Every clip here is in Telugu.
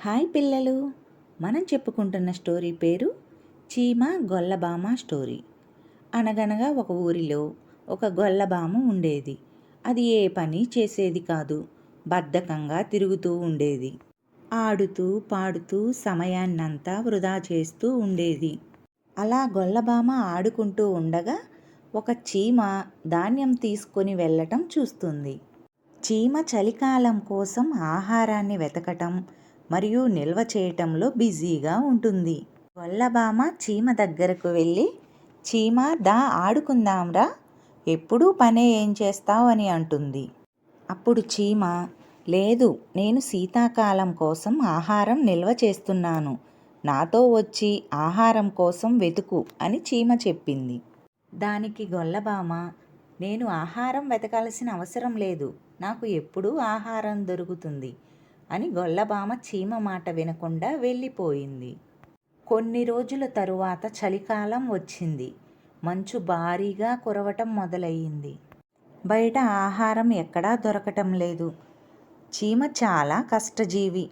హాయ్ పిల్లలు. మనం చెప్పుకుంటున్న స్టోరీ పేరు చీమ గొల్లబామ స్టోరీ. అనగనగా ఒక ఊరిలో ఒక గొల్లబామ ఉండేది. అది ఏ పని చేసేది కాదు బద్ధకంగా తిరుగుతూ ఉండేది. ఆడుతూ పాడుతూ సమయాన్నంతా వృధా చేస్తూ ఉండేది. అలా గొల్లబామ ఆడుకుంటూ ఉండగా ఒక చీమ ధాన్యం తీసుకొని వెళ్ళటం చూస్తుంది. చీమ చలికాలం కోసం ఆహారాన్ని వెతకటం మరియు నిల్వ చేయటంలో బిజీగా ఉంటుంది. గొల్లబామ చీమ దగ్గరకు వెళ్ళి చీమ దా ఆడుకుందాంరా. ఎప్పుడూ పనే ఏం చేస్తావు? అని అంటుంది. అప్పుడు చీమ లేదు నేను శీతాకాలం కోసం ఆహారం నిల్వ చేస్తున్నాను. నాతో వచ్చి ఆహారం కోసం వెతుకు అని చీమ చెప్పింది. దానికి గొల్లబామ నేను ఆహారం వెతకాల్సిన అవసరం లేదు. నాకు ఎప్పుడూ ఆహారం దొరుకుతుంది. అని గొల్లబామ చీమ మాట వినకుండా వెళ్ళిపోయింది. కొన్ని రోజుల తరువాత చలికాలం వచ్చింది. మంచు భారీగా కురవటం మొదలయ్యింది. బయట ఆహారం ఎక్కడా దొరకటం లేదు. చీమ చాలా కష్టజీవి.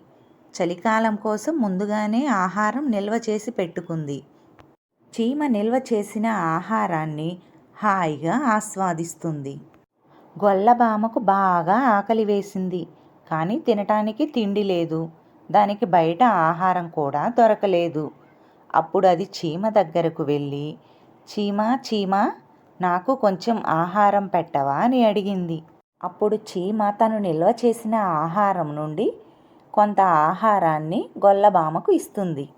చలికాలం కోసం ముందుగానే ఆహారం నిల్వ చేసి పెట్టుకుంది. చీమ నిల్వ చేసిన ఆహారాన్ని హాయిగా ఆస్వాదిస్తుంది. గొల్లబామకు బాగా ఆకలి వేసింది. కానీ తినటానికి తిండి లేదు. దానికి బయట ఆహారం కూడా దొరకలేదు. అప్పుడు అది చీమ దగ్గరకు వెళ్ళి చీమ చీమ నాకు కొంచెం ఆహారం పెట్టవా? అని అడిగింది. అప్పుడు చీమ తను నిల్వ చేసిన ఆహారం నుండి కొంత ఆహారాన్ని గొల్లబామకు ఇస్తుంది.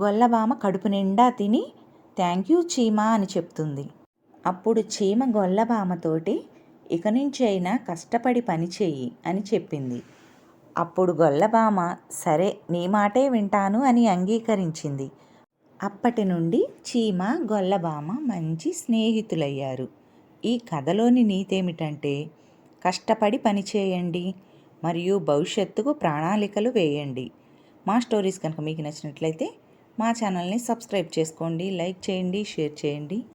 గొల్లబామ కడుపు నిండా తిని థ్యాంక్ యూ చీమ అని చెప్తుంది. అప్పుడు చీమ గొల్లబామతోటి ఇక నుంచి అయినా కష్టపడి పనిచేయి అని చెప్పింది. అప్పుడు గొల్లబామ సరే నీ మాటే వింటాను అని అంగీకరించింది. అప్పటి నుండి చీమ గొల్లబామ మంచి స్నేహితులయ్యారు. ఈ కథలోని నీతేమిటంటే కష్టపడి పని చేయండి మరియు భవిష్యత్తుకు ప్రణాళికలు వేయండి. మా స్టోరీస్ కనుక మీకు నచ్చినట్లయితే మా ఛానల్ని సబ్స్క్రైబ్ చేసుకోండి లైక్ చేయండి షేర్ చేయండి.